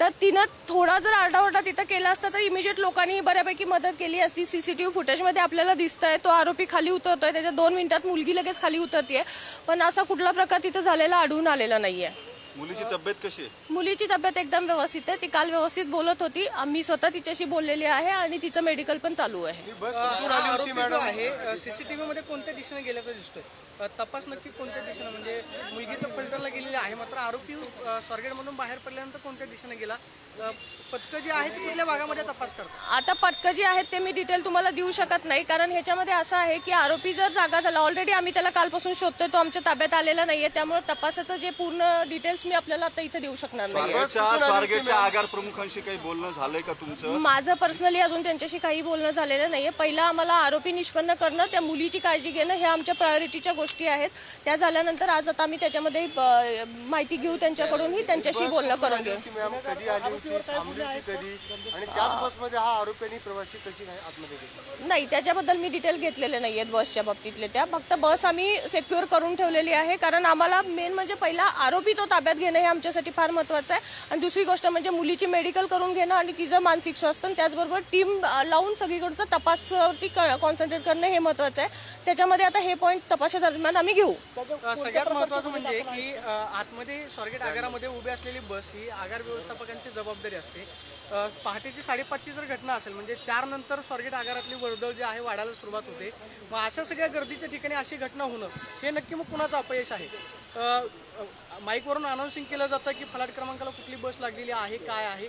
तर तिनं थोडा जर आरडाओरडा तिथं केला असता तर इमिजिएट लोकांनी बऱ्यापैकी मदत केली असती. सीसीटीव्ही फुटेजमध्ये आपल्याला दिसतंय तो आरोपी खाली उतरतोय. त्याच्या दोन मिनिटात मुलगी लगेच खाली उतरतीये. पण असा कुठला प्रकार तिथं झालेला आढळून आलेला नाहीये. मुलीची तब्येत कशी आहे? मुलीची तब्येत एकदम व्यवस्थित आहे. ती काल व्यवस्थित बोलत होती. आम्ही स्वतः तिच्याशी बोललेली आहे आणि तिचं मेडिकल पण चालू आहे. बस कुठून आली होती मॅडम आहे सीसीटीव्ही मध्ये कोणत्या दिशेने गेल्याचं दिसतोय? अ, तपास नक्की कोणत्या दिशेने? म्हणजे मुलगी तर पलटरला गेलेली आहे मात्र आरोपी स्वारगेट मधून बाहेर पडल्यानंतर कोणत्या दिशेने गेला? पथकं जी आहेत ती कुठल्या भागामध्ये तपास करतात? आता पथकं जी आहेत ते मी डिटेल तुम्हाला देऊ शकत नाही. कारण ह्याच्यामध्ये असं आहे की आरोपी जर जागा झाला ऑलरेडी आम्ही त्याला कालपासून शोधतोय तो आमच्या ताब्यात आलेला नाहीये. त्यामुळे तपासाचं जे पूर्ण डिटेल्स मी आपल्याला आता इथे देऊ शकणार नाही स्वारगेटच्या स्वारगेटच्या आगार प्रमुखांशी काही बोलणं झालंय का तुमचं? माझं पर्सनली अजून त्यांच्याशी काही बोलणं झालेलं नाहीये. पहिला आम्हाला आरोपी निष्पन्न करणं त्या मुलीची काळजी घेणं हे आमच्या प्रायोरिटीच्या गोष्टी आहेत. त्या झाल्यानंतर आज आता आम्ही त्याच्यामध्ये अ, माहिती घेऊ त्यांच्याकडूनही त्यांच्याशी बोलणं करून घेऊ. की मॅम कधी आली होती थांबली होती कधी? आणि त्याच बसमध्ये हा आरोपी आणि प्रवासी कशी काय आतमध्ये गेली? नाही त्याच्याबद्दल मी डिटेल घेतलेले नाहीयेत बसच्या बाबतीतले त्या. फक्त बस आम्ही सेक्युअर करून ठेवलेली आहे. कारण आम्हाला मेन म्हणजे पहिला आरोपी तो ताब्यात घेणं हे आमच्यासाठी फार महत्वाचं आहे. आणि दुसरी गोष्ट म्हणजे मुलीची मेडिकल करून घेणं आणि तिचं मानसिक स्वास्थ्य आणि त्याचबरोबर टीम लावून सगळीकडचं तपासवरती कॉन्सन्ट्रेट करणं हे महत्वाचं आहे. त्याच्यामध्ये आता हे पॉईंट तपासादरम्यान आम्ही घेऊ. सगळ्यात महत्वाचं म्हणजे की आतमध्ये स्वारगेट आगारामध्ये उभी असलेली बस ही आगार व्यवस्थापकांची जबाबदारी जबाबदारी असते. पहाटेची साडेपाचची जर घटना असेल म्हणजे चार नंतर स्वारगेट आगारातली वर्दळ जी आहे वाढायला सुरुवात होते. मग अशा सगळ्या गर्दीच्या ठिकाणी अशी घटना होणं हे नक्की मग कुणाचं अपयश आहे? माईकवरून अनाऊन्सिंग केलं जातं की फलाट क्रमांकाला कुठली बस लागलेली आहे काय आहे?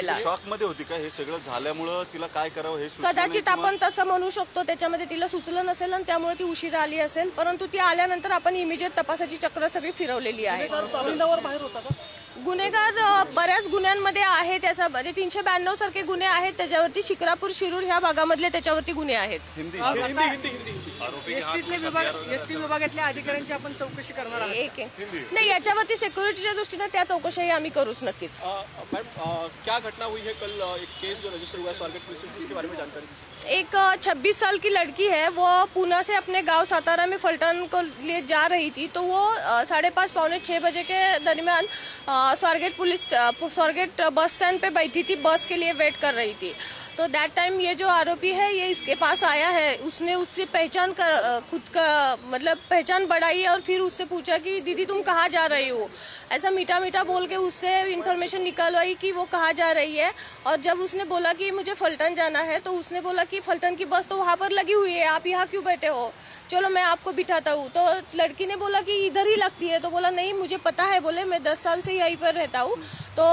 द्यायला शॉकमध्ये होती का? हे सगळं झाल्यामुळं तिला काय करावं हे सुचलं नाही कदाचित किंवा- आपण तसं म्हणू शकतो त्याच्यामध्ये तिला सुचलं नसेल आणि त्यामुळे ती उशिरा आली असेल. परंतु ती आल्यानंतर आपण इमिजिएट तपासाची चक्र सगळी फिरवलेली आहे. गुन्हेगार अ, बऱ्याच गुन्ह्यांमध्ये आहे त्याचा म्हणजे तीनशे ब्याण्णव सारखे गुन्हे आहेत. त्याच्यावरती शिक्रापूर शिरूर ह्या भागामधले त्याच्यावरती गुन्हे आहेत. हिंदी. विभाग एसटी विभागातल्या अधिकाऱ्यांची आपण चौकशी करणार आहोत. एक आहे. नाही याच्यावरती सिक्युरिटीच्या दृष्टीने त्या चौकशाही आम्ही करूच नक्कीच. मैम क्या घटना हुई है कल एक केस जो रजिस्टर हुआ है स्वारगेट पुलिस स्टेशन इसके बारे में जानकारी। एक छब्बीस साल की लड़की है वो पूना से अपने गांव सातारा में फलटन को लिए जा रही थी तो वो साढ़े पाँच पौने छः बजे के दरमियान Swargate police Swargate bus stand पे बैठी थी बस के लिए वेट कर रही थी। तो दैट टाइम ये जो आरोपी है, ये इसके पास आया है। उसने उससे पहचान कर खुद का मतलब पहचान बढ़ाई और फिर उससे पूछा कि, दीदी, तुम कहाँ जा रही हो? ऐसा मीठा मीठा बोल के उससे इन्फॉर्मेशन निकलवाई कि वो कहाँ जा रही है। और जब उसने बोला कि, मुझे फलटन जाना है तो उसने बोला कि, फलटन की बस तो वहाँ पर लगी हुई है, आप यहाँ क्यों बैठे हो? चलो, मैं आपको बिठाता हूँ। तो लड़की ने बोला कि, इधर ही लगती है। तो बोला, नहीं, मुझे पता है। बोले, मैं दस साल से यहीं पर रहता हूँ। तो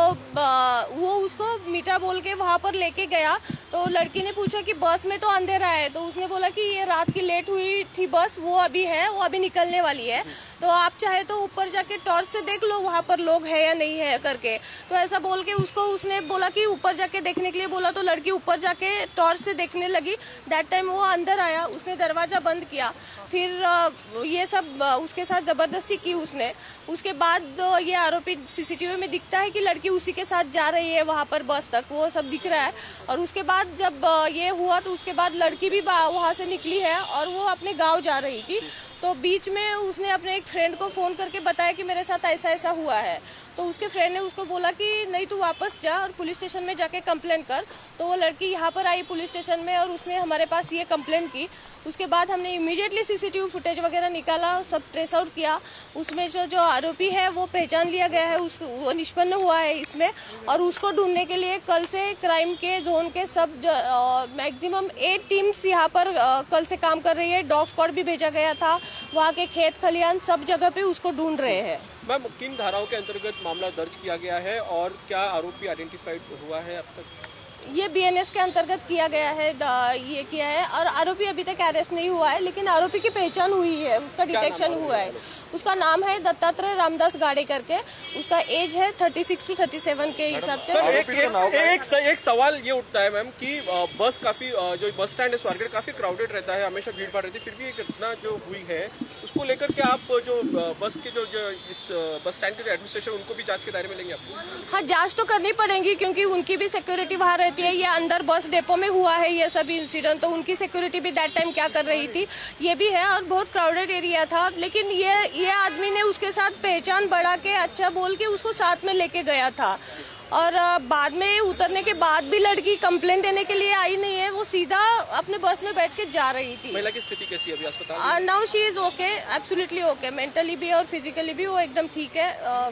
वो उसको मीठा बोल के वहाँ पर लेके गया। तो लड़की ने पूछा कि बस में तो अंधेरा है तो उसने बोला कि ये रात की लेट हुई थी बस, वो अभी है, वो अभी निकलने वाली है। तो आप चाहे तो ऊपर जाके टॉर्च से देख लो वहाँ पर लोग है या नहीं है करके। तो ऐसा बोल के उसको, उसने बोला कि ऊपर जाके देखने के लिए बोला तो लड़की ऊपर जाके टॉर्च से देखने लगी। दैट टाइम वो अंदर आया, उसने दरवाज़ा बंद किया। फिर ये सब उसके साथ ज़बरदस्ती की उसने। उसके बाद ये आरोपी सीसीटीवी में दिखता है कि लड़की उसी के साथ जा रही है वहाँ पर बस तक, वो सब दिख रहा है। और उसके बाद जब ये हुआ तो उसके बाद लड़की भी वहाँ से निकली है और वो अपने गाँव जा रही थी। तो बीच में उसने अपने एक फ्रेंड को फ़ोन करके बताया कि मेरे साथ ऐसा ऐसा हुआ है। तो उसके फ्रेंड ने उसको बोला कि नहीं तू वापस जा और पुलिस स्टेशन में जाके कंप्लेंट कर। तो वो लड़की यहाँ पर आई पुलिस स्टेशन में और उसने हमारे पास ये कंप्लेंट की। उसके बाद हमने इमीडिएटली सीसीटीवी फुटेज वगैरह निकाला सब ट्रेस आउट किया। उसमें जो जो आरोपी है वो पहचान लिया गया है उसको वो निष्पन्न हुआ है इसमें। और उसको ढूँढने के लिए कल से क्राइम के जोन के सब मैक्सिमम एट टीम्स यहाँ पर अ, कल से काम कर रही है। डॉग स्क्वाड भी भेजा गया था। वहाँ के खेत खलियान सब जगह पे उसको ढूंढ रहे हैं। मैम किन धाराओं के अंतर्गत मामला दर्ज किया गया है और क्या आरोपी आइडेंटिफाइड हुआ है अब तक? ये बीएनएस के अंतर्गत किया गया है ये किया है और आरोपी अभी तक अरेस्ट नहीं हुआ है लेकिन आरोपी की पहचान हुई है उसका डिटेक्शन हुआ है। उसका नाम है दत्तात्रेय रामदास गाड़े करके उसका एज है thirty six to thirty seven के हिसाब से। मैम, एक, एक, एक, एक सवाल ये उठता है मैम कि बस काफ़ी जो बस स्टैंड है स्वारगेट काफ़ी क्राउडेड रहता है हमेशा भीड़ भाड़ रहती है फिर भी एक घटना जो हुई है उसको लेकर के आप जो बस के जो, जो इस बस स्टैंड के जो एडमिनिस्ट्रेशन उनको भी जाँच के दायरे में लेंगे आपको हाँ जाँच तो करनी पड़ेगी क्योंकि उनकी भी सिक्योरिटी वहाँ रहती है ये अंदर बस डेपो में हुआ है ये सभी इंसिडेंट तो उनकी सिक्योरिटी भी दैट टाइम क्या कर रही थी ये भी है और बहुत क्राउडेड एरिया था लेकिन ये ये आदमी ने उसके साथ पहचान बढ़ा के अच्छा बोल के उसको साथ में लेके गया था। और बाद में उतरने के बाद भी लड़की कंप्लेंट देने के लिए आई नहीं है वो सीधा अपने बस में बैठ के जा रही थी। महिला की स्थिति कैसी है अभी अस्पताल now she is okay absolutely okay mentally भी और फिजिकली भी वो एकदम ठीक है अ,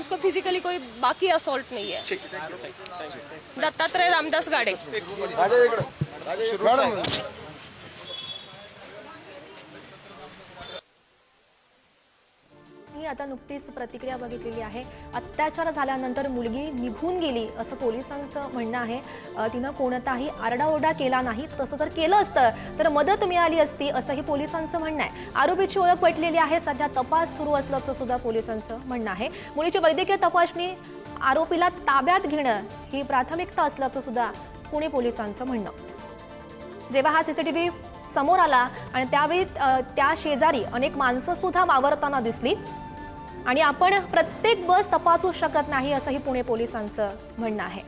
उसको फिजिकली कोई बाकी असॉल्ट नहीं है। ठीक है thank you thank you Dattatray Ramdas Gade. पोलिसांनी आता नुकतीच प्रतिक्रिया बघितलेली आहे. अत्याचार झाल्यानंतर मुलगी निघून गेली असं पोलिसांचं म्हणणं आहे. तिनं कोणताही आरडाओरडा केला नाही तसं जर केलं असतं तर मदत मिळाली असती असंही पोलिसांचं म्हणणं आहे. आरोपीची ओळख पटलेली आहे सध्या तपास सुरू असल्याचं सुद्धा पोलिसांचं म्हणणं आहे. मुलीची वैद्यकीय तपासणी आरोपीला ताब्यात घेणं ही प्राथमिकता असल्याचं सुद्धा पुणे पोलिसांचं म्हणणं. जेव्हा हा सीसीटीव्ही समोर आला आणि त्यावेळी त्या शेजारी अनेक माणसं सुद्धा वावरताना दिसली आणि आपण प्रत्येक बस तपासू शकत नाही असंही पुणे पोलिसांचं म्हणणं आहे.